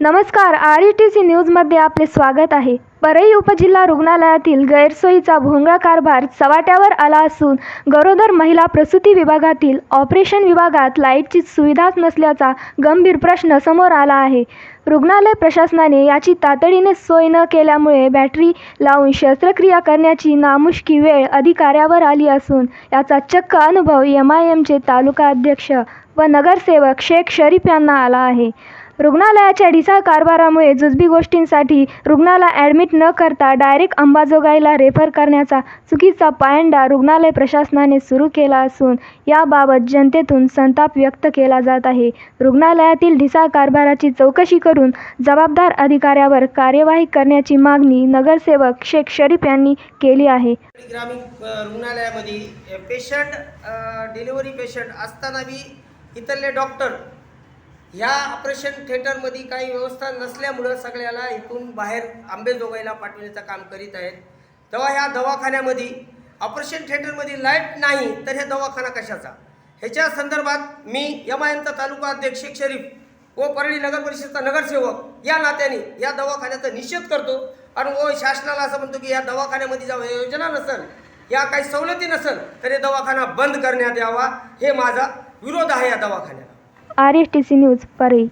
नमस्कार R E T C न्यूजमध्ये आपले स्वागत आहे. परळी उपजिल्हा रुग्णालयातील गैरसोयीचा भोंगळा कारभार चव्हाट्यावर आला असून गरोदर महिला प्रसूती विभागातील ऑपरेशन विभागात लाईटची सुविधाच नसल्याचा गंभीर प्रश्न समोर आला आहे. रुग्णालय प्रशासनाने याची तातडीने सोय न केल्यामुळे बॅटरी लावून शस्त्रक्रिया करण्याची नामुष्की वेळ अधिकाऱ्यावर आली असून याचा चक्क अनुभव एम आय एमचे तालुका अध्यक्ष व नगरसेवक शेख शरीफ यांना आला आहे. रुग्णालयाच्या ढिसाळ कारभारामुळे जुजबी गोष्टींसाठी रुग्णाला ॲडमिट न करता डायरेक्ट अंबाजोगाईला रेफर करण्याचा चुकीचा पायंडा रुग्णालय प्रशासनाने सुरू केला असून याबाबत जनतेतून संताप व्यक्त केला जात आहे. रुग्णालयातील ढिसाळ कारभाराची चौकशी करून जबाबदार अधिकाऱ्यावर कार्यवाही करण्याची मागणी नगरसेवक शेख शरीफ यांनी केली आहे. ग्रामीण रुग्णालयामध्ये पेशंट डिलिव्हरी पेशंट असताना इथले डॉक्टर ह्या ऑपरेशन थिएटरमध्ये काही व्यवस्था नसल्यामुळं सगळ्याला इथून बाहेर आंबेजोगाईला पाठवण्याचं काम करीत आहेत. तेव्हा ह्या दवाखान्यामध्ये ऑपरेशन थिएटरमध्ये लाइट नाही तर हे दवाखाना कशाचा? ह्याच्या संदर्भात मी एम आय एमचा तालुका अध्यक्ष शेख शरीफ व परळी नगर परिषदचा नगरसेवक या नात्याने या दवाखान्याचा निषेध करतो. आणि व शासनाला असं म्हणतो की या दवाखान्यामध्ये ज्या योजना नसेल या काही सवलती नसेल तर हे दवाखाना बंद करण्यात यावा. हे माझा विरोध आहे या दवाखान्याला. R S T C news Parli